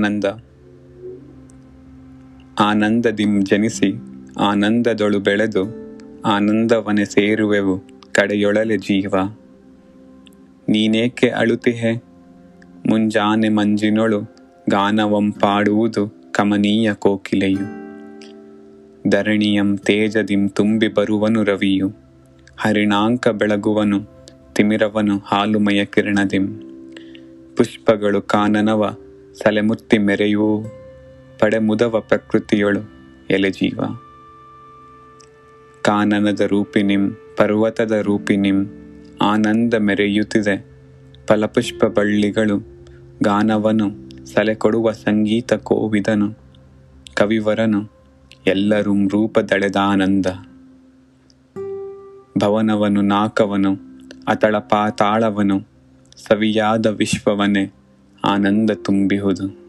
ಆನಂದ. ಆನಂದದಿಂ ಜನಿಸಿ, ಆನಂದದೊಳು ಬೆಳೆದು, ಆನಂದವನೆ ಸೇರುವೆವು ಕಡೆಯೊಳಲೆ ಜೀವ. ನೀನೇಕೆ ಅಳುತಿಹೆ? ಮುಂಜಾನೆ ಮಂಜಿನೊಳು ಗಾನವಂ ಪಾಡುವುದು ಕಮನೀಯ ಕೋಕಿಲೆಯು. ಧರಣಿಯಂ ತೇಜದಿಂ ತುಂಬಿ ಬರುವನು ರವಿಯು. ಹರಿಣಾಂಕ ಬೆಳಗುವನು, ತಿಮಿರವನು ಹಾಲುಮಯ ಕಿರಣದಿಂ. ಪುಷ್ಪಗಳು ಕಾನನವ ಸಲೆಮುತ್ತಿ ಮೆರೆಯುವು ಪಡೆಮುದವ ಪ್ರಕೃತಿಯೊಳು ಎಲೆ ಜೀವ ಕಾನನದ ರೂಪಿನಿಂ, ಪರ್ವತದ ರೂಪಿನಿಂ, ಆನಂದ ಮೆರೆಯುತ್ತಿದೆ ಫಲಪುಷ್ಪ ಬಳ್ಳಿಗಳು. ಗಾನವನು ಸಲೆ ಕೊಡುವ ಸಂಗೀತ ಕೋವಿದನು, ಕವಿವರನು ಎಲ್ಲರೂ ರೂಪದಳೆದಾನಂದ. ಭವನವನು ನಾಕವನು, ಅತಳ ಪಾತಾಳವನು ಸವಿಯಾದ ವಿಶ್ವವನೇ. ಆನಂದ ತುಂಬಿಹುದು.